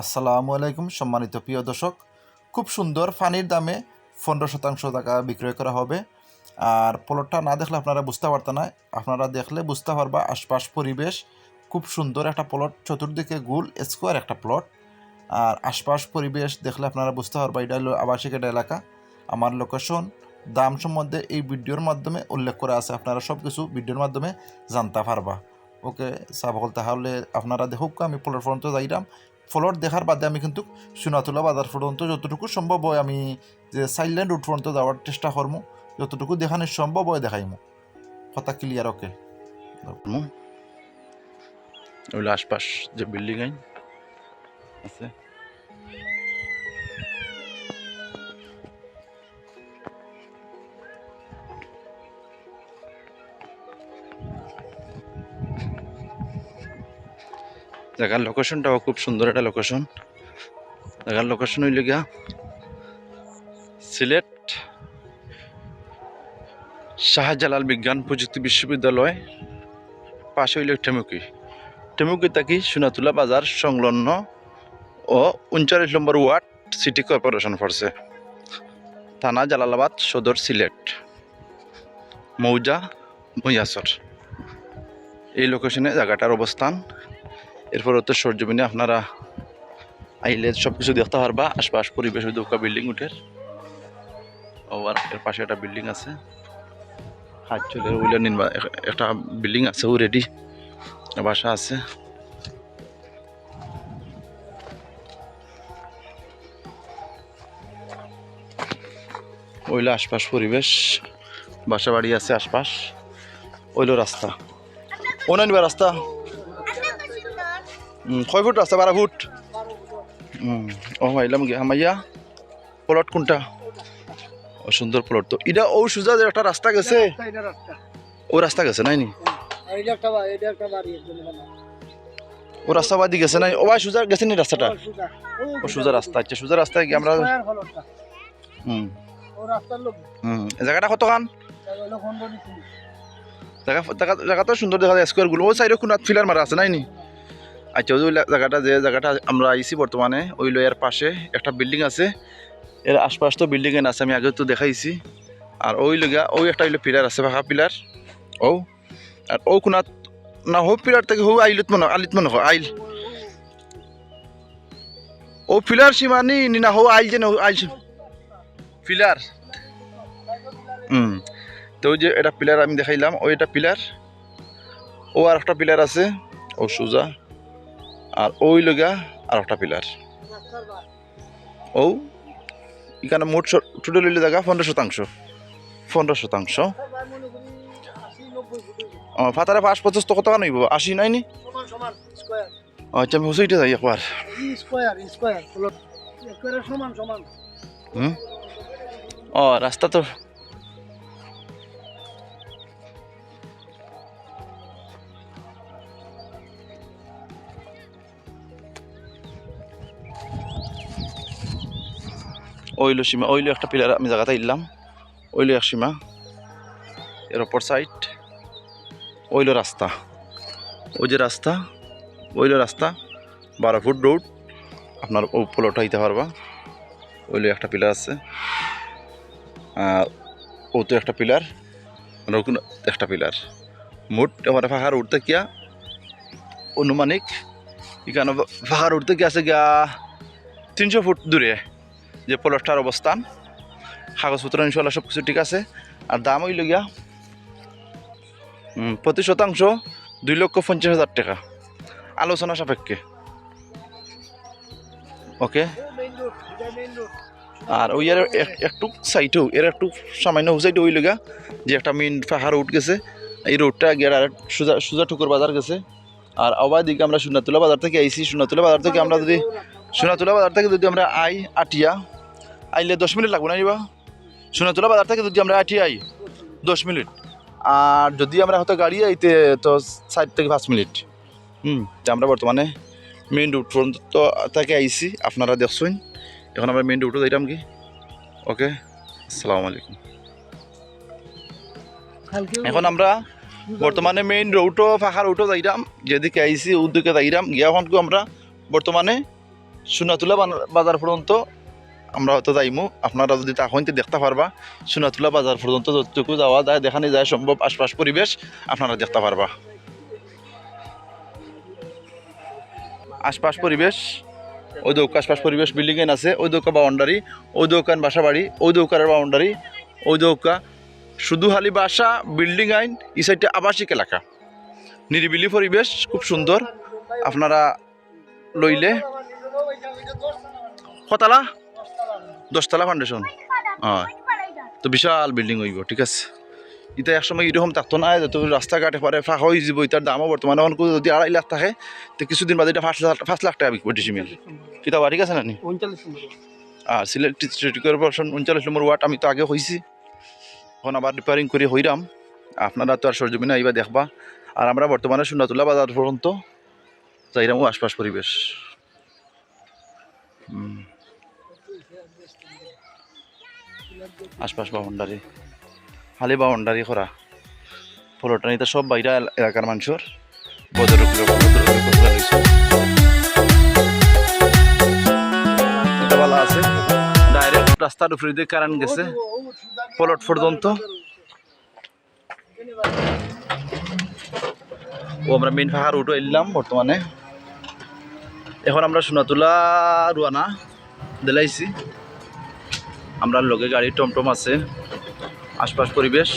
আসসালামু আলাইকুম, সম্মানিত প্রিয় দর্শক। খুব সুন্দর ফানির দামে পনেরো শতাংশ টাকা বিক্রয় করা হবে। আর প্লটটা না দেখলে আপনারা বুঝতে পারতেন না। আপনারা দেখলে বুঝতে পারবা আশপাশ পরিবেশ, খুব সুন্দর একটা প্লট চতুর্দিকে গোল স্কোয়ার একটা প্লট আর আশপাশ পরিবেশ দেখলে আপনারা বুঝতে পারবা, এটা হলো আবাসিক একটা এলাকা। আমার লোকেশন দাম সম্বন্ধে এই ভিডিওর মাধ্যমে উল্লেখ করা আছে। আপনারা সব কিছু ভিডিওর মাধ্যমে জানতে পারবা। ওকে সাবকল তাহলে আপনারা দেখুক, আমি প্লট তো যাইলাম। ফলট দেখার বাদে আমি কিন্তু সোনাতুলা বাজার পর্যন্ত যতটুকু সম্ভব হয় আমি যে সাইলেন্ট রুট পর্যন্ত যাওয়ার চেষ্টা করব যতটুকু দেখানো সম্ভব হয় দেখাইমু। কথা ক্লিয়ার ওকে ওই আশপাশ যে বিল্ডিং আছে। জায়গার লোকেশনটাও খুব সুন্দর একটা লোকেশন জায়গার লোকেশন হইল গিয়া সিলেট শাহজালাল বিজ্ঞান প্রযুক্তি বিশ্ববিদ্যালয়, পাশে হইল টেমুকি টেমুকি তাকি সোনাতুলা বাজার সংলগ্ন ও উনচল্লিশ নম্বর ওয়ার্ড সিটি কর্পোরেশন পড়ছে। থানা জালালাবাদ, সদর সিলেট। মৌজা মৈয়াসর এই লোকেশনে জায়গাটার অবস্থান এরপর তো সরজমিনে আপনারা আইলে সব কিছু দেখতে পারবা। আশপাশ পরিবেশ দোকা বিল্ডিং উঠের। আর এর পাশে একটা বিল্ডিং আছে। হাত চলে ওইলা নির্মাণ একটা বিল্ডিং আছে ও রেডি বাসা আছে। ওইলো আশপাশ পরিবেশ। বাসা বাড়ি আছে আশপাশ। ওইলো রাস্তা। ও না নিবা রাস্তা। কয় ফুট রাস্তা বারো ফুট। ও আইলাম গে হামাইয়া প্লট কোনটা? ও সুন্দর প্লট তো। এটা ও সুজা যে একটা রাস্তা গেছে। ও রাস্তা গেছে নাই নি। ও রাস্তা বাদি গেছে নাই? ও ভাই সুজা গেছে নি রাস্তাটা? ও সুজা। রাস্তা আচ্ছা সুজা রাস্তায় গিয়ে আমরা। হুম। হুম। জায়গাটা কত খান জায়গা জায়গা তো সুন্দর দেখা যায় স্কোয়ারগুলো ও সাইডে কোনো ফিলার মারা আছে নাই নি আচ্ছা ওই জায়গাটা যে জায়গাটা আমরা আইছি বর্তমানে ওই লয়ের পাশে একটা বিল্ডিং আছে। এর আশপাশ তো বিল্ডিং এর আছে আমি আগে তো দেখাইছি। আর ওই লগা ওই একটা হইল পিলার আছে ফাঁকা পিলার। ও আর ও কোনাত না হো পিলার থেকে হো আইলত মনে আলিত মনে হয়, আইল। ও পিলার সীমানি নি হো আইল যে না আইল পিলার। হুম তো ওই যে এটা পিলার আমি দেখাইলাম ওই এটা পিলার। ও আর একটা পিলার আছে ও সোজা। আর ওই লগা আর একটা পিলার। ও এখানে মোট টোটাল হইলে জায়গা পনেরো শতাংশ। পনেরো শতাংশ। ফাতারে পাঁচ পঁচাশ তো কত টাকা নইব আশি স্কয়ার। আচ্ছা আমি হুসইটা যাই একবার। হুম? ও রাস্তা তো ওইলো সীমা, ওইলো একটা পিলার আমি জায়গাতে ইলাম ওইলো এক সীমা। এর অপর সাইড ওইলো রাস্তা। ওই যে রাস্তা, ওইলো রাস্তা, বারো ফুট রোড আপনার ও পোলোটা হইতে পারবা। ওইলো একটা পিলার আছে। আর ও তো একটা পিলার আর একটা পিলার। মোট আমার পাহাড় উঠতে কিয়া? অনুমানিক, এখানে পাহাড় উঠতে কি আছে গিয়া? তিনশো ফুট দূরে। যে পলটটার অবস্থান কাগজপত্র ইনশাল্লাহ সব কিছু ঠিক আছে। আর দাম হইল গিয়া প্রতি শতাংশ, দুই লক্ষ পঞ্চাশ হাজার টাকা। আলোচনা সাপেক্ষে। ওকে। আর ওই আর এক- একটু সাইডেও এর একটু সামান্য সাইডে ওই লগা যে একটা মেন পাহাড় উঠ গেছে, এই রোডটা গিয়ে আর সোজা সোজা ঠুকুর বাজার গেছে। আর আবার দিকে আমরা সোনাতুলা বাজার থেকে আইসি সোনাতুলা বাজার থেকে আমরা যদি সোনাতুলা বাজার থেকে যদি আমরা আই আটিয়া, আইলে দশ মিনিট লাগবে না নিবা সোনাতুলা বাজার থেকে যদি আমরা আটি আই, দশ মিনিট। আর যদি আমরা হয়তো গাড়ি আইতে তো ষাট থেকে পাঁচ মিনিট। হুম, তো আমরা বর্তমানে মেইন রুট পর্যন্ত থেকে আইসি আপনারা দেখছেন। এখন আমরা মেইন রুটে যাইতাম কি? ওকে আসসালামু আলাইকুম। এখন আমরা বর্তমানে মেইন রুটও ফাঁকা রুটও যাইতাম। যেদিকে আইছি, ওদিকে যাইতাম। গিয়া এখন আমরা বর্তমানে সোনাতুলা বাজার পর্যন্ত আমরা হয়তো যাইমু। আপনারা যদি তখন দেখতে পারবা সোনাতুলা বাজার পর্যন্ত যতটুকু যাওয়া যায় দেখানি যায় সম্ভব আশপাশ পরিবেশ আপনারা দেখতে পারবা। আশপাশ পরিবেশ, ওই দৌকা, আশপাশ পরিবেশ বিল্ডিং এন আছে, ওই দৌকা বাউন্ডারি ওই দৌকান বাসা বাড়ি ওই দৌকার বাউন্ডারি ওই দৌকা শুধু হালি বাসা বিল্ডিং আইন, এই সাইডে আবাসিক এলাকা। নিরিবিলি পরিবেশ, খুব সুন্দর। আপনারা লইলে কতালা দশতলা ফাউন্ডেশন হয়। তো বিশাল বিল্ডিং হইব ঠিক আছে? এটা একসময় এরকম থাকতো না যত রাস্তাঘাট এপারে ফাঁকা হয়ে যাব এটার দামও বর্তমানে অনেক যদি আড়াই লাখ থাকে তো কিছুদিন বাদে এটা পাঁচ লাখ পাঁচ লাখ টাকা বিকবো ডিসিমিল কিতাবা ঠিক আছে না আর সিলেট সিটি কর্পোরেশন উনচল্লিশ নম্বর ওয়ার্ড আমি তো আগে হয়েছি এখন আবার রিপেয়ারিং করে হইরাম। আপনারা তো আর সরজমিনে আইবা দেখবা। আর আমরা বর্তমানে সুন্নাতুল্লাহ বাজার পর্যন্ত যাইরাম ও আশপাশ পরিবেশ। হুম। আশপাশ বাউন্ডারি, খালি বাউন্ডারি করা ফলটানিতে সব বাইরা এলাকার মানুষের। আছে। ডাইরেক্ট রাস্তার উপরে দিয়ে কারেন্ট গেছে। পলট পর্যন্ত। ও, আমরা মেইন ফাঁকা রুটও এলাম বর্তমানে। এখন আমরা সোনাতুলা, রুয়ানা, দিলাইছি। আমরা লগে গাড়ি টমটম আছে আশপাশ পরিবেশ।